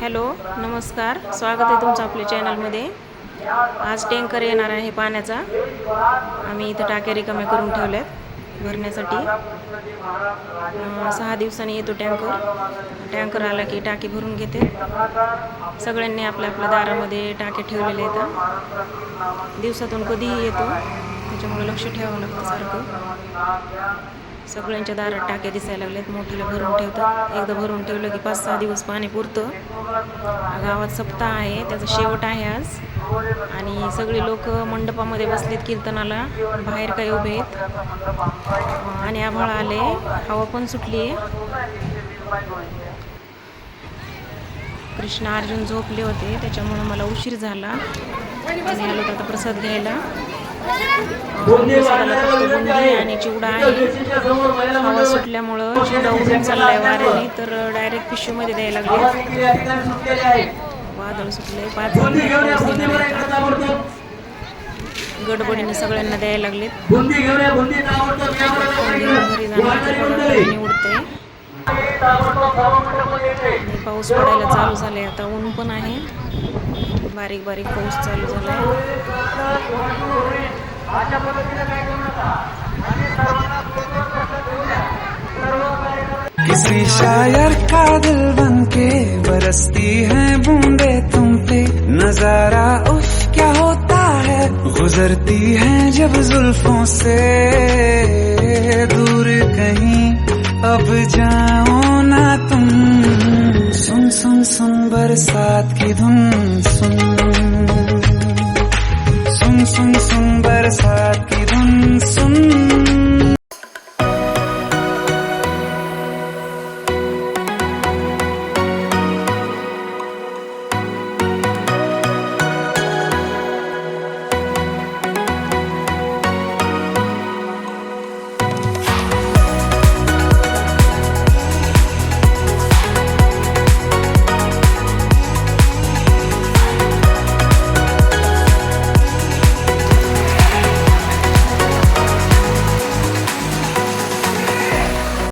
Hello नमस्कार. स्वागत आहे तुमचं आपल्या चॅनलमध्ये. आज टँकर येणार आहे पाण्याचा. आम्ही इथं टाक्या रिकाम्या करून ठेवल्यात भरण्यासाठी. सहा दिवसांनी येतो टँकर. टँकर आला की टाकी भरून घेते. सगळ्यांनी आपल्या आपल्या दारामध्ये टाके ठेवलेले आहेत. दिवसातून कधीही येतो. त्याच्यामुळे लक्ष ठेवावं लागतं सारखं. सगळ्यांच्या दारात टाक्या दिसायला लागल्यात. मोठीला भरून ठेवतात. एकदा भरून ठेवलं की पाच सहा दिवस पाणी पुरतं. गावात सप्ताह आहे. त्याचा शेवट आहे आज. आणि सगळे लोक मंडपामध्ये बसलेत कीर्तनाला. बाहेर काही उभे आहेत. आणि आभाळ आले हवा पण सुटली आहे कृष्ण अर्जुन झोपले होते. त्याच्यामुळं मला उशीर झाला. आणि आलो आता प्रसाद घ्यायला. बुंदी आणि चिवडा आहे. हवा सुटल्यामुळं चिवडा उडून चाललाय वाऱ्याने तर डायरेक्ट पिशवीमध्ये द्यायला लागले. वादळ सुटले पाच आहे. गडबडीने सगळ्यांना द्यायला लागलेत. उडते पाऊस पडायला चालू झाले आता ऊन पण आहे. बारीक बारीक पाऊस चालू किसी शायर का दिल बन के बरसती है बूंदे तुम पे। नज़ारा उफ, क्या होता है? गुजरती है जब जुल्फों से। दूर कहीं अब जाओ ना तुम। सुन सुन सुन बरसात की धुन, सुन। सुन सुन सुन regresar.